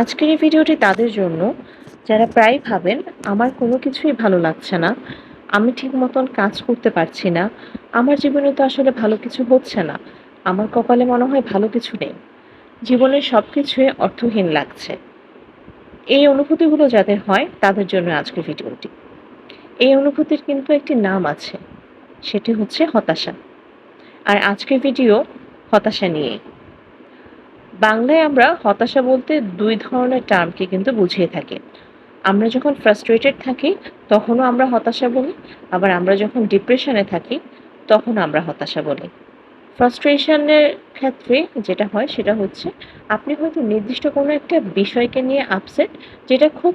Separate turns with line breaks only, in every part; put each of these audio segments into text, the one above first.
আজকের এই ভিডিওটি তাদের জন্য। যারা প্রায় ভাবেন, আমার কোনো কিছুই ভালো লাগছে না। আমি ঠিক মতন কাজ করতে পারছি না। আমার জীবনে তো আসলে ভালো কিছু হচ্ছে না। আমার কপালে মনে হয় ভালো কিছু নেই। জীবনের সব কিছুই অর্থহীন লাগছে। এই অনুভূতিগুলো যাদের হয়, তাদের জন্য আজকের ভিডিওটি। এই অনুভূতির কিন্তু একটি নাম আছে। সেটি হচ্ছে হতাশা। আর আজকের ভিডিও হতাশা নিয়েই। বাংলায় আমরা হতাশা বলতে দুই ধরনের টার্মকে কিন্তু বুঝিয়ে থাকি। আমরা যখন ফ্রাস্ট্রেটেড থাকি, তখনও আমরা হতাশা বলি। আবার আমরা যখন ডিপ্রেশনে থাকি তখন আমরা হতাশা বলি। ফ্রাস্ট্রেশনের ক্ষেত্রে যেটা হয়, সেটা হচ্ছে আপনি হয়তো নির্দিষ্ট কোনো একটা বিষয়কে নিয়ে আপসেট যেটা খুব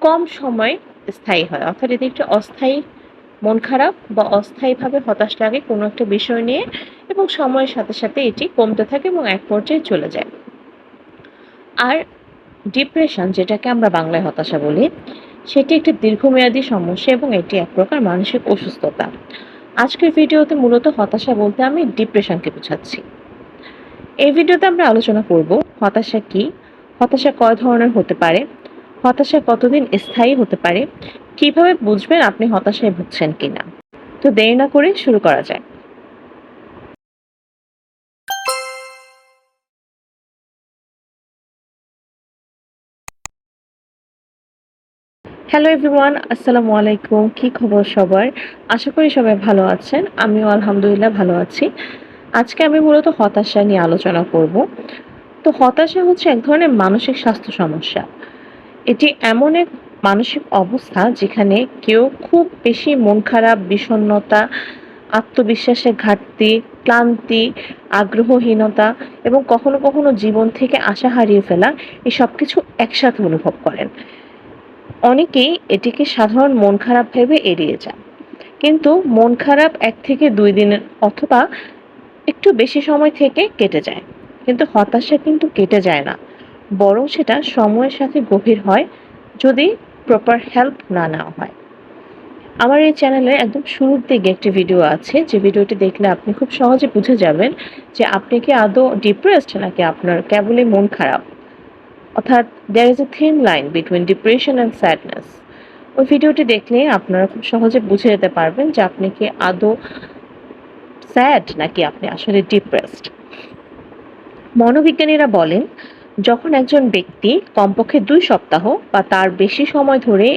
কম সময় স্থায়ী হয়। অর্থাৎ এটি একটি অস্থায়ী মন খারাপ বা অস্থায়ীভাবে হতাশ লাগে কোনো একটা বিষয় নিয়ে। এবং সময়ের সাথে সাথে এটি কমতে থাকে এবং এক পর্যায়ে চলে যায়। আর ডিপ্রেশন যেটাকে আমরা বাংলায় হতাশা বলি, সেটি একটি দীর্ঘমেয়াদী সমস্যা এবং এটি এক প্রকার মানসিক অসুস্থতা। আজকের ভিডিওতে মূলত হতাশা বলতে আমি ডিপ্রেশনকে বোঝাচ্ছি। এই ভিডিওতে আমরা আলোচনা করব, হতাশা কি? হতাশা কয় ধরনের হতে পারে? হতাশা কতদিন স্থায়ী হতে পারে? কীভাবে বুঝবেন আপনি হতাশায় ভুগছেন কিনা? তো দেরি না করে শুরু করা যায় হ্যালো এভরিওয়ান আসসালামু আলাইকুম কি খবর সবার? আশা করি সবাই ভালো আছেন। আমিও আলহামদুলিল্লাহ ভালো আছি। আজকে আমি মূলত হতাশা নিয়ে আলোচনা করব। তো হতাশা হচ্ছে এক ধরনের মানসিক স্বাস্থ্য সমস্যা। এটি এমন এক মানসিক অবস্থা যেখানে কেউ খুব বেশি মন খারাপ, বিষণ্ণতা, আত্মবিশ্বাসের ঘাটতি, ক্লান্তি, আগ্রহহীনতা এবং কখনো কখনো জীবন থেকে আশা হারিয়ে ফেলা, এই সব কিছু একসাথে অনুভব করেন। অনেকেই এটিকে সাধারণ মন খারাপ ভেবে এড়িয়ে যান। কিন্তু মন খারাপ এক থেকে দুই দিনের অথবা একটু বেশি সময় থেকে কেটে যায়। কিন্তু হতাশা কিন্তু কেটে যায় না। বরং সেটা সময়ের সাথে গভীর হয় যদি প্রপার হেল্প না নেওয়া হয়। আমার এই চ্যানেলে একদম শুরুর দিকে একটি ভিডিও আছে। যে ভিডিওটি দেখলে আপনি খুব সহজে বুঝে যাবেন যে আপনি কি আদৌ ডিপ্রেসড নাকি আপনার কেবলই মন খারাপ। অর্থাৎ there is a thin line between depression and sadness ওই ভিডিওটি দেখলে আপনারা খুব সহজে বুঝে যেতে পারবেন যে আপনি কি আদৌ স্যাড নাকি আপনি আসলে ডিপ্রেসড মনোবিজ্ঞানীরা বলেন, যখন একজন ব্যক্তি কমপক্ষে দুই সপ্তাহ বা তার বেশি সময় ধরে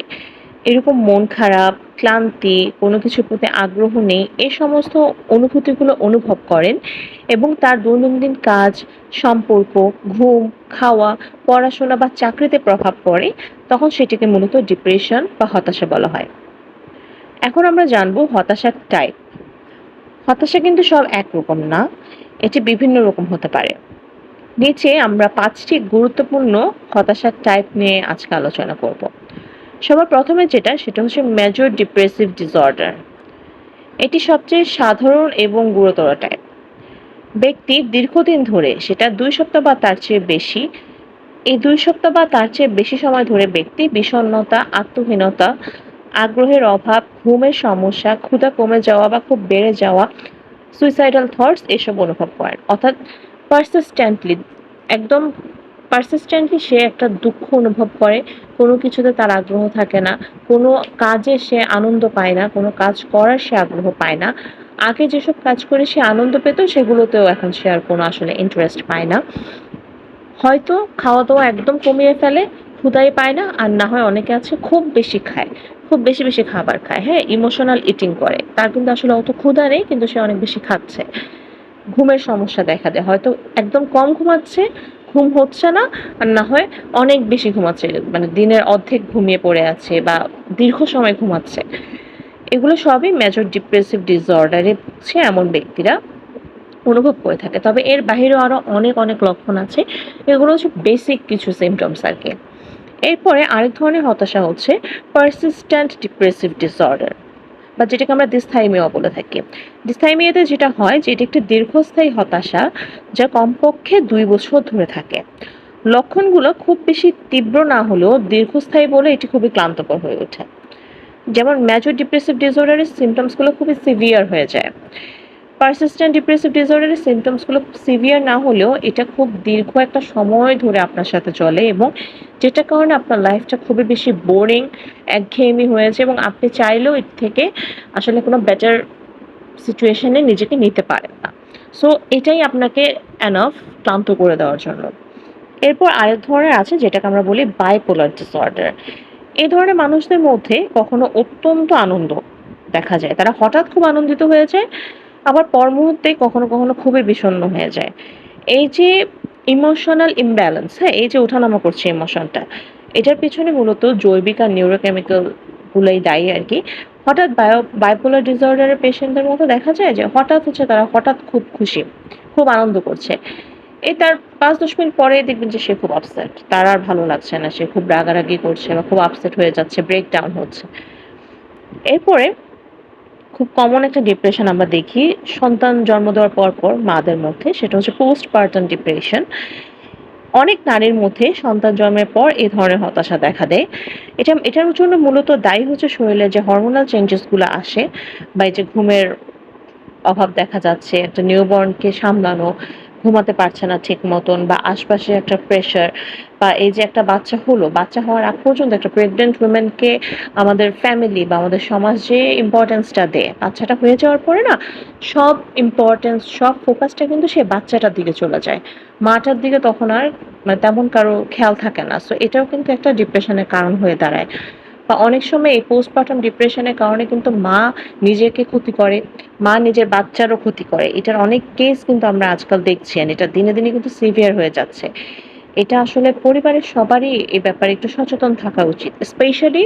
এরকম মন খারাপ, ক্লান্তি, কোনো কিছুর প্রতি আগ্রহ নেই এই সমস্ত অনুভূতিগুলো অনুভব করেন এবং তার দৈনন্দিন কাজ, সম্পর্ক, ঘুম, খাওয়া, পড়াশোনা বা চাকরিতে প্রভাব পড়ে, তখন সেটিকে মূলত ডিপ্রেশন বা হতাশা বলা হয়। এখন আমরা জানব হতাশার টাইপ হতাশা কিন্তু সব একরকম না, এটি বিভিন্ন রকম হতে পারে। নিচে আমরা পাঁচটি গুরুত্বপূর্ণ হতাশার টাইপ নিয়ে আজকে আলোচনা করব। সবার প্রথমে যেটা, সেটা হচ্ছে মেজর ডিপ্রেসিভ ডিসঅর্ডার এটি সবচেয়ে সাধারণ এবং গুরুতর টাইপ ব্যক্তি দীর্ঘদিন ধরে সেটা দুই সপ্তাহ বা তার চেয়ে বেশি, এই দুই সপ্তাহ বা তার চেয়ে বেশি সময় ধরে ব্যক্তি বিষণ্ণতা, আত্মহীনতা, আগ্রহের অভাব, ঘুমের সমস্যা, ক্ষুধা কমে যাওয়া বা খুব বেড়ে যাওয়া সুইসাইডাল থটস এসব অনুভব করেন। অর্থাৎ পারসিস্ট্যান্টলি একদম পারসিস্ট্যান্টলি সে একটা দুঃখ অনুভব করে, কোনো কিছুতে তার আগ্রহ থাকে না, কোনো কাজে সে আনন্দ পায় না, কোনো কাজ করার সে আগ্রহ পায় না। আগে যেসব কাজ করে সে আনন্দ পেত, সেগুলোতেও এখন সে আর কোনো আসলে ইন্টারেস্ট পায় না। হয়তো খাওয়া দাওয়া একদম কমিয়ে ফেলে ক্ষুদাই পায় না, আর না হয় অনেকে আছে খুব বেশি খায়, খুব বেশি বেশি খাবার খায়। হ্যাঁ ইমোশনাল ইটিং করে, তার কিন্তু আসলে অত ক্ষুধা নেই, কিন্তু সে অনেক বেশি খাচ্ছে। ঘুমের সমস্যা দেখা দেয়, হয়তো একদম কম ঘুমাচ্ছে ঘুম হচ্ছে না, আর না হয় অনেক বেশি ঘুমাচ্ছে মানে দিনের অর্ধেক ঘুমিয়ে পড়ে আছে বা দীর্ঘ সময় ঘুমাচ্ছে। এগুলো সবই মেজর ডিপ্রেসিভ ডিসঅর্ডারে ভুগছে এমন ব্যক্তিরা অনুভব করে থাকে। তবে এর বাহিরেও আরও অনেক অনেক লক্ষণ আছে। এগুলো হচ্ছে বেসিক কিছু সিমটমস আর কি। এরপরে আরেক ধরনের হতাশা হচ্ছে পারসিস্ট্যান্ট ডিপ্রেসিভ ডিসঅর্ডার বা যেটাকে আমরা ডিসথাইমিয়া বলে থাকি। ডিসথাইমিয়াতে যেটা হয় যে এটি একটি দীর্ঘস্থায়ী হতাশা যা কমপক্ষে দুই বছর ধরে থাকে। লক্ষণগুলো খুব বেশি তীব্র না হলেও দীর্ঘস্থায়ী বলে এটি খুবই ক্লান্তকর হয়ে ওঠে। যেমন মেজর ডিপ্রেসিভ ডিসঅর্ডারের সিমটমসগুলো খুবই সিভিয়ার হয়ে যায়। পারসিস্টেন্ট ডিপ্রেসিভ ডিসঅর্ডারের সিমটমসগুলো সিভিয়ার না হলেও এটা খুব দীর্ঘ একটা সময় ধরে আপনার সাথে চলে এবং যেটার কারণে আপনার লাইফটা খুবই বেশি বোরিং একঘেয়েমি হয়েছে এবং আপনি চাইলেও এর থেকে আসলে কোনো বেটার সিচুয়েশনে নিজেকে নিতে পারেন না। সো এটাই আপনাকে অ্যানফ ক্লান্ত করে দেওয়ার জন্য। এরপর আরেক ধরনের আছে যেটাকে আমরা বলি বাইপোলার ডিসঅর্ডার এই ধরনের মানুষদের মধ্যে কখনো অত্যন্ত আনন্দ দেখা যায়। তারা হঠাৎ খুব আনন্দিত হয়ে যায় আবার পর মুহূর্তে কখনো কখনো খুবই বিষণ্ণ হয়ে যায়। এই যে ইমোশনাল ইমব্যালেন্স হ্যাঁ এই যে ওঠানামা করছে ইমোশনটা এটার পেছনে মূলত জৈবিক আর নিউরোকেমিক্যাল গুলোই দায়ী আর কি। হঠাৎ বায়ো বাইপোলার ডিসঅর্ডারের পেশেন্টদের মতো দেখা যায় যে হঠাৎ হচ্ছে তারা হঠাৎ খুব খুশি, খুব আনন্দ করছে। এই তার পাঁচ দশ মিনিট পরে দেখবেন যে সে খুব আপসেট তার আর ভালো লাগছে না, সে খুব রাগারাগি করছে বা খুব আপসেট হয়ে যাচ্ছে ব্রেক ডাউন হচ্ছে। এরপরে খুব কমন একটা ডিপ্রেশন আমরা দেখি। সন্তান জন্ম দেওয়ার পর পর মাদের মধ্যে, সেটা হচ্ছে পোস্ট পার্টন ডিপ্রেশন অনেক নারীর মধ্যে সন্তান জন্মের পর এই ধরনের হতাশা দেখা দেয়। এটা, এটার জন্য মূলত দায়ী হচ্ছে শরীরে যে হরমোনাল চেঞ্জেসগুলো আসে বা এই যে ঘুমের অভাব দেখা যাচ্ছে, একটা নিউবর্নকে সামলানো ঘুমাতে পারছে না ঠিক মতন বা আশপাশে একটা প্রেশার বা এই যে একটা বাচ্চা হলো, বাচ্চা হওয়ার আগ পর্যন্ত একটা প্রেগনেন্ট উমেনকে আমাদের ফ্যামিলি বা আমাদের সমাজ যে ইম্পর্টেন্সটা দেয়, বাচ্চাটা হয়ে যাওয়ার পরে না সব ইম্পর্টেন্স সব ফোকাসটা কিন্তু সে বাচ্চাটার দিকে চলে যায়। মাটার দিকে তখন আর মানে তেমন কারও খেয়াল থাকে না। সো এটাও কিন্তু একটা ডিপ্রেশনের কারণ হয়ে দাঁড়ায়। বা অনেক সময় এই পোস্টপার্টাম ডিপ্রেশনের কারণে কিন্তু মা নিজেকে ক্ষতি করে, মা নিজের বাচ্চারও ক্ষতি করে। এটার অনেক কেস কিন্তু আমরা আজকাল দেখছি এটা দিনে দিনে কিন্তু সিভিয়ার হয়ে যাচ্ছে। এটা আসলে পরিবারের সবারই এই ব্যাপারে একটু সচেতন থাকা উচিত। স্পেশালি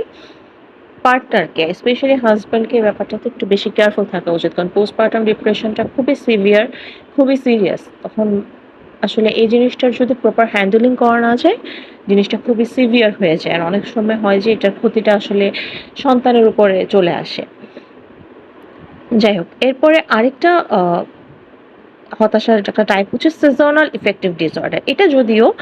পার্টনারকে স্পেশালি হাজব্যান্ডকে ব্যাপারটাতে একটু বেশি কেয়ারফুল থাকা উচিত। কারণ পোস্টপার্টাম ডিপ্রেশনটা খুবই সিভিয়ার খুবই সিরিয়াস তখন আসলে এই জিনিসটার যদি প্রপার হ্যান্ডেলিং করা না যায় জিনিসটা খুবই সিভিয়ার হয়ে যায়। আর অনেক সময় হয় যে এটার ক্ষতিটা আসলে সন্তানের উপরে চলে আসে। যাই হোক, এরপরে আরেকটা হতাশার একটা টাইপ হচ্ছে সিজনাল ইফেক্টিভ ডিসঅর্ডার এটা যদিও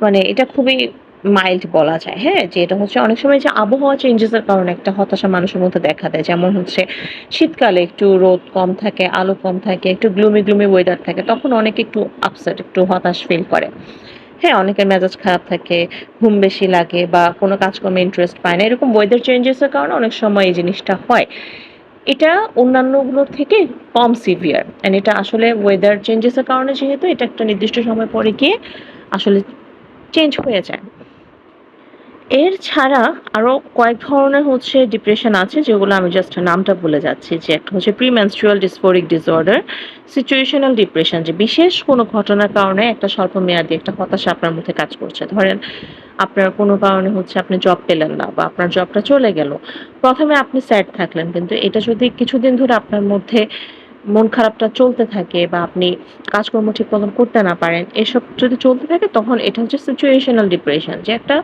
মানে এটা খুবই মাইল্ড বলা যায় হ্যাঁ? যে এটা হচ্ছে অনেক সময় যে আবহাওয়া চেঞ্জেসের কারণে একটা হতাশা মানুষের মধ্যে দেখা দেয়। যেমন হচ্ছে শীতকালে একটু রোদ কম থাকে, আলো কম থাকে, একটু গ্লুমি গ্লুমি ওয়েদার থাকে, তখন অনেকে একটু আপসেট একটু হতাশ ফিল করে। হ্যাঁ অনেকের মেজাজ খারাপ থাকে, ঘুম বেশি লাগে বা কোনো কাজকর্মে ইন্টারেস্ট পায় না, এরকম ওয়েদার চেঞ্জেসের কারণে অনেক সময় এই জিনিসটা হয়। এটা অন্যান্যগুলোর থেকে কম সিভিয়ার অ্যান্ড এটা আসলে ওয়েদার চেঞ্জেসের কারণে যেহেতু এটা একটা নির্দিষ্ট সময় পরে গিয়ে আসলে চেঞ্জ হয়ে যায়। এর ছাড়া আরও কয়েক ধরনের হচ্ছে ডিপ্রেশন আছে, যেগুলো আমি জাস্ট নামটা বলে যাচ্ছি, যে একটা হচ্ছে premenstrual dysphoric disorder situational depression যে বিশেষ কোনো ঘটনার কারণে একটা স্বল্পমেয়াদী একটা হতাশা আপনার মধ্যে কাজ করছে। ধরেন আপনার কোনো কারণে হচ্ছে আপনি জব পেলেন না বা আপনার জবটা চলে গেল। প্রথমে আপনি স্যাড থাকলেন, কিন্তু এটা যদি কিছুদিন ধরে আপনার মধ্যে মন খারাপটা চলতে থাকে বা আপনি কাজকর্ম ঠিক মতন করতে না পারেন, এসব যদি চলতে থাকে তখন এটা হচ্ছে সিচুয়েশনাল ডিপ্রেশন যে একটা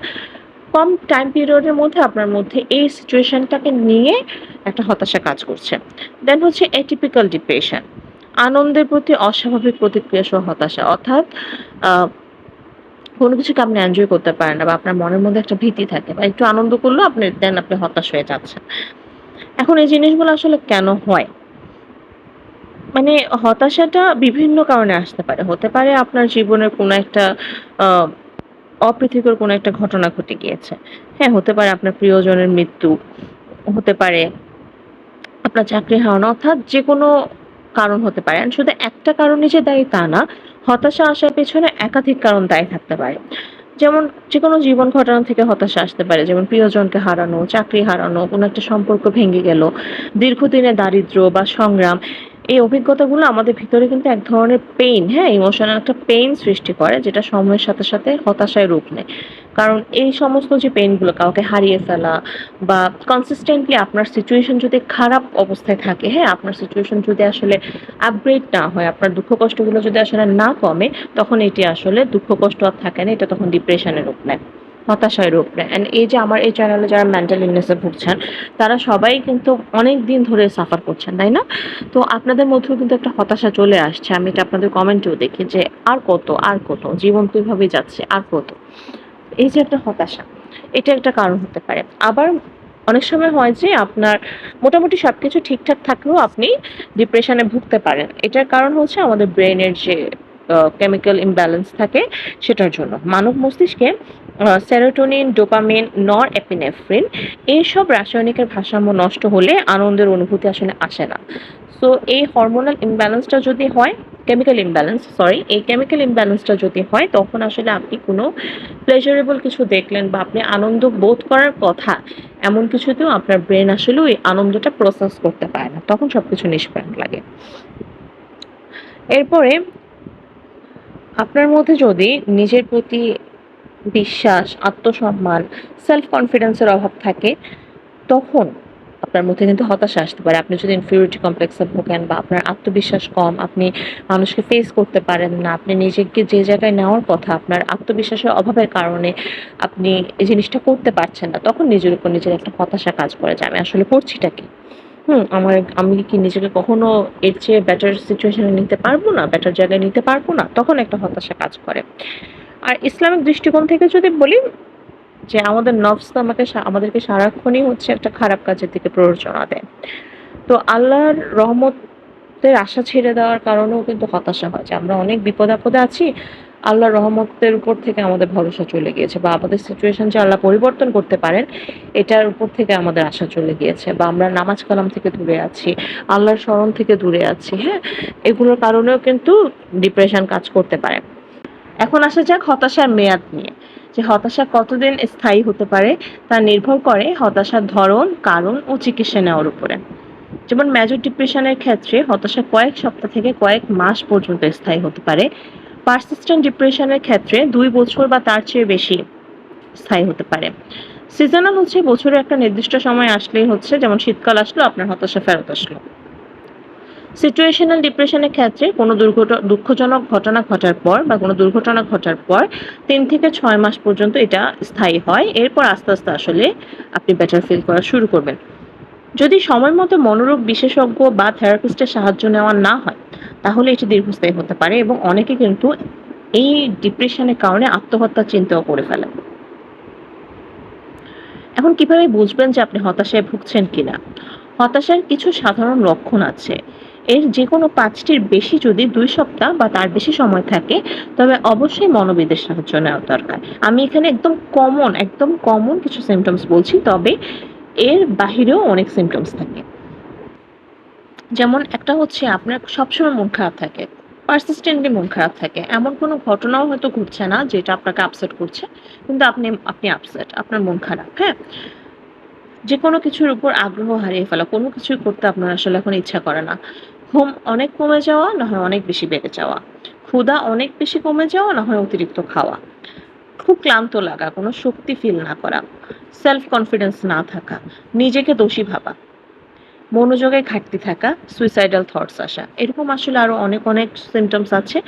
কম টাইম পিরিয়ডের মধ্যে আপনার মধ্যে এই সিচুয়েশনটাকে নিয়ে একটা হতাশা কাজ করছে। দেন হচ্ছে এটিপিক্যাল ডিপ্রেশন আনন্দের প্রতি অস্বাভাবিক প্রতিক্রিয়া সহ হতাশা। অর্থাৎ কোনো কিছুকে আপনি এনজয় করতে পারেন না বা আপনার মনের মধ্যে একটা ভীতি থাকে বা একটু আনন্দ করলেও আপনি দেন আপনি হতাশ হয়ে যাচ্ছেন। এখন এই জিনিসগুলো আসলে কেন হয়? মানে হতাশাটা বিভিন্ন কারণে আসতে পারে। হতে পারে আপনার জীবনের কোনো একটা অপ্রীতিকর কোনো একটা ঘটনা ঘটে গিয়েছে। হ্যাঁ হতে পারে আপনার প্রিয়জনের মৃত্যু, হতে পারে আপনার চাকরি হারানো, অর্থাৎ যে কোনো কারণ হতে পারে। শুধু একটা কারণে যে দায়ী তা না, হতাশা আসার পেছনে একাধিক কারণ দায়ী থাকতে পারে। যেমন যে কোনো জীবন ঘটনা থেকে হতাশা আসতে পারে, যেমন প্রিয়জনকে হারানো, চাকরি হারানো, কোনো একটা সম্পর্ক ভেঙে গেল, দীর্ঘদিনের দারিদ্র্য বা সংগ্রাম এই অভিজ্ঞতাগুলো আমাদের ভিতরে কিন্তু এক ধরনের পেইন হ্যাঁ ইমোশনাল একটা পেইন সৃষ্টি করে, যেটা সময়ের সাথে সাথে হতাশায় রূপ নেয়। কারণ এই সমস্ত যে পেইনগুলো কাউকে হারিয়ে ফেলা বা কনসিস্টেন্টলি আপনার সিচুয়েশন যদি খারাপ অবস্থায় থাকে হ্যাঁ আপনার সিচুয়েশন যদি আসলে আপগ্রেড না হয়, আপনার দুঃখ কষ্টগুলো যদি আসলে না কমে, তখন এটি আসলে দুঃখ কষ্ট আর থাকে না, এটা তখন ডিপ্রেশনের রূপ নেয়। হতাশায় রূপ নেয়। অ্যান্ড এই যে আমার এই চ্যানেলে যারা মেন্টাল ইলনেসে ভুগছেন, তারা সবাই কিন্তু অনেক দিন ধরে সাফার করছেন, তাই না? তো আপনাদের মধ্যেও কিন্তু একটা হতাশা চলে আসছে। আমি এটা আপনাদের কমেন্টেও দেখি যে আর কত আর কত, জীবন তো এভাবেই যাচ্ছে, আর কত। এই যে একটা হতাশা, এটা একটা কারণ হতে পারে। আবার অনেক সময় হয় যে আপনার মোটামুটি সব কিছু ঠিকঠাক থাকলেও আপনি ডিপ্রেশনে ভুগতে পারেন। এটার কারণ হচ্ছে আমাদের ব্রেনের যে কেমিক্যাল ইমব্যালেন্স থাকে, সেটার জন্য। মানব মস্তিষ্কে সেরোটোনিন ডোপামিন নর এপিনেফ্রিন এইসব রাসায়নিকের ভারসাম্য নষ্ট হলে আনন্দের অনুভূতি আসলে আসে না। সো এই হরমোনাল ইমব্যালেন্সটা যদি হয় কেমিক্যাল ইমব্যালেন্স সরি এই কেমিক্যাল ইমব্যালেন্সটা যদি হয়, তখন আসলে আপনি কোনো প্লেজারেবল কিছু দেখলেন বা আপনি আনন্দ বোধ করার কথা, এমন কিছুতেও আপনার ব্রেন আসলে ওই আনন্দটা প্রসেস করতে পারে না। তখন সব কিছু নিষ্প্রাণ লাগে। এরপরে, আপনার মধ্যে যদি নিজের প্রতি বিশ্বাস, আত্মসম্মান সেলফ কনফিডেন্সের অভাব থাকে, তখন আপনার মধ্যে কিন্তু হতাশা আসতে পারে। আপনি যদি ইনফিউরিটি কমপ্লেক্সে ভোগেন বা আপনার আত্মবিশ্বাস কম, আপনি মানুষকে ফেস করতে পারেন না, আপনি নিজেকে যে জায়গায় নেওয়ার কথা, আপনার আত্মবিশ্বাসের অভাবের কারণে আপনি এই জিনিসটা করতে পারছেন না, তখন নিজের উপর নিজের একটা হতাশা কাজ করে যে আমি আসলে করছিটা কি? হুম, আমার আমি কি নিজেকে কখনো এর চেয়ে বেটার সিচুয়েশনে নিতে পারব না বেটার জায়গায় নিতে পারব না? তখন একটা হতাশা কাজ করে। আর ইসলামিক দৃষ্টিকোণ থেকে যদি বলি, যে আমাদের নফস আমাকে আমাদেরকে সারাক্ষণই হচ্ছে একটা খারাপ কাজের দিকে প্ররোচনা দেয়। তো আল্লাহর রহমতের আশা ছেড়ে দেওয়ার কারণেও কিন্তু হতাশা হয় যে আমরা অনেক বিপদ আপদে আছি, আল্লাহর রহমতের উপর থেকে আমাদের ভরসা চলে গিয়েছে বা আমাদের সিচুয়েশন যে আল্লাহ পরিবর্তন করতে পারেন, এটার উপর থেকে আমাদের আশা চলে গিয়েছে বা আমরা নামাজ কালাম থেকে দূরে আছি, আল্লাহর স্মরণ থেকে দূরে আছি হ্যাঁ? এগুলোর কারণেও কিন্তু ডিপ্রেশন কাজ করতে পারে। এখন আসা যাক হতাশার মেয়াদ নিয়ে। যে হতাশা কতদিন স্থায়ী হতে পারে, তা নির্ভর করে হতাশার ধরন, কারণ ও চিকিৎসা নেওয়ার উপরে। যেমন মেজর ডিপ্রেশনের ক্ষেত্রে হতাশা কয়েক সপ্তাহ থেকে কয়েক মাস পর্যন্ত স্থায়ী হতে পারে। পারসিস্টেন্ট ডিপ্রেশনের ক্ষেত্রে দুই বছর বা তার চেয়ে বেশি স্থায়ী হতে পারে। সিজনাল হচ্ছে বছরের একটা নির্দিষ্ট সময় আসলেই হচ্ছে, যেমন শীতকাল আসলো, আপনার হতাশা ফেরত আসলো। সিচুয়েশনাল ডিপ্রেশনের ক্ষেত্রে কোনো দুর্ঘটনা, দুঃখজনক ঘটনা ঘটার পর বা কোনো দুর্ঘটনা ঘটার পর তিন থেকে ছয় মাস পর্যন্ত এটা স্থায়ী হয়। এরপর আস্তে আস্তে আসলে আপনি বেটার ফিল করা শুরু করবেন। যদি সময় মতো মনোরোগ বিশেষজ্ঞ বা থেরাপিস্টের সাহায্য নেওয়া না হয়, তাহলে এটি দীর্ঘস্থায়ী হতে পারে এবং অনেকে কিন্তু এই ডিপ্রেশনের কারণে আত্মহত্যার চিন্তাও করে ফেলে এখন কীভাবে বুঝবেন যে আপনি হতাশায় ভুগছেন কিনা? হতাশার কিছু সাধারণ লক্ষণ আছে। এর যে কোনো পাঁচটির বেশি যদি দুই সপ্তাহ বা তার বেশি সময় থাকে, তবে অবশ্যই মনোবিদের সাহায্য নেওয়া দরকার। আমি এখানে একদম কমন একদম কমন কিছু সিমটমস বলছি, তবে এর বাহিরেও অনেক সিমটমস থাকে। যেমন একটা হচ্ছে আপনার সবসময় মন খারাপ থাকে পারসিস্টেন্টলি মন খারাপ থাকে। এমন কোনো ঘটনাও হয়তো ঘটছে না যেটা আপনাকে আপসেট করছে, কিন্তু আপনি আপনি আপসেট আপনার মন খারাপ হ্যাঁ? যে কোনো কিছুর উপর আগ্রহ হারিয়ে ফেলা, কোনো কিছুই করতে আপনার আসলে এখন ইচ্ছা করে না। ঘুম অনেক কমে যাওয়া, না হয় অনেক বেশি বেড়ে যাওয়া। ক্ষুধা অনেক বেশি কমে যাওয়া, না হয় অতিরিক্ত খাওয়া। খুব ক্লান্ত লাগা, কোনো শক্তি ফিল না করা। সেলফ কনফিডেন্স না থাকা, নিজেকে দোষী ভাবা। মনোযোগে ঘাটতি থাকা সুইসাইডাল থটস আসা। এরকম আসলে আরও অনেক অনেক সিমটমস আছে।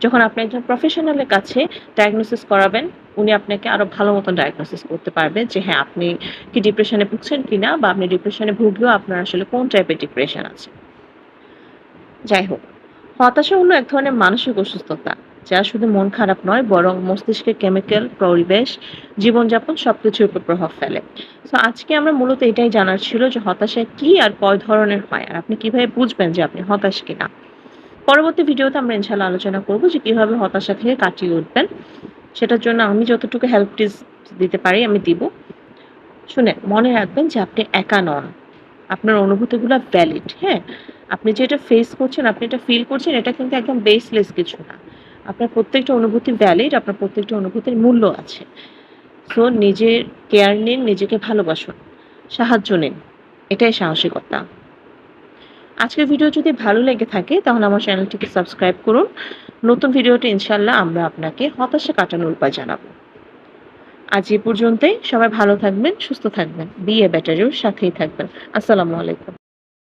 যখন আপনি একজন প্রফেশনালের কাছে ডায়াগনোসিস করাবেন, উনি আপনাকে আরও ভালো মতন ডায়াগনোসিস করতে পারবে যে হ্যাঁ আপনি কি ডিপ্রেশনে ভুগছেন কি না বা আপনি ডিপ্রেশনে ভুগলেও আপনার আসলে কোন টাইপের ডিপ্রেশন আছে। যাই হোক, হতাশা হলো এক ধরনের মানসিক অসুস্থতা, যা শুধু মন খারাপ নয়, বরং মস্তিষ্কের কেমিক্যাল পরিবেশ, জীবনযাপন সবকিছুর উপর প্রভাব ফেলে। তো আজকে আমরা মূলত এটাই জানার ছিল যে হতাশা কি আর কয় ধরনের হয়, আর আপনি কীভাবে বুঝবেন যে আপনি হতাশ কিনা? পরবর্তী ভিডিওতে আমরা ইনশাল্লাহ আলোচনা করব যে কীভাবে হতাশা থেকে কাটিয়ে উঠবেন। সেটার জন্য আমি যতটুকু হেল্প টিপস দিতে পারি, আমি দিব। শুনে মনে রাখবেন যে আপনি একা নন। আপনার অনুভূতিগুলো ভ্যালিড হ্যাঁ? আপনি যেটা ফেস করছেন, আপনি এটা ফিল করছেন, এটা কিন্তু একদম বেসলেস কিছু না। আপনার প্রত্যেকটা অনুভূতি ভ্যালিড আপনার প্রত্যেকটা অনুভূতির মূল্য আছে। সো নিজের কেয়ার নিন, নিজেকে ভালোবাসুন, সাহায্য নিন, এটাই সাহসিকতা। আজকের ভিডিও যদি ভালো লেগে থাকে, তাহলে আমার চ্যানেলটিকে সাবস্ক্রাইব করুন। নতুন ভিডিওটি ইনশাল্লাহ আমরা আপনাকে হতাশা কাটানোর উপায় জানাব। আজ এ পর্যন্তই। সবাই ভালো থাকবেন সুস্থ থাকবেন বিয়ে ব্যাটারিও সাথেই থাকবেন। আসসালামু আলাইকুম।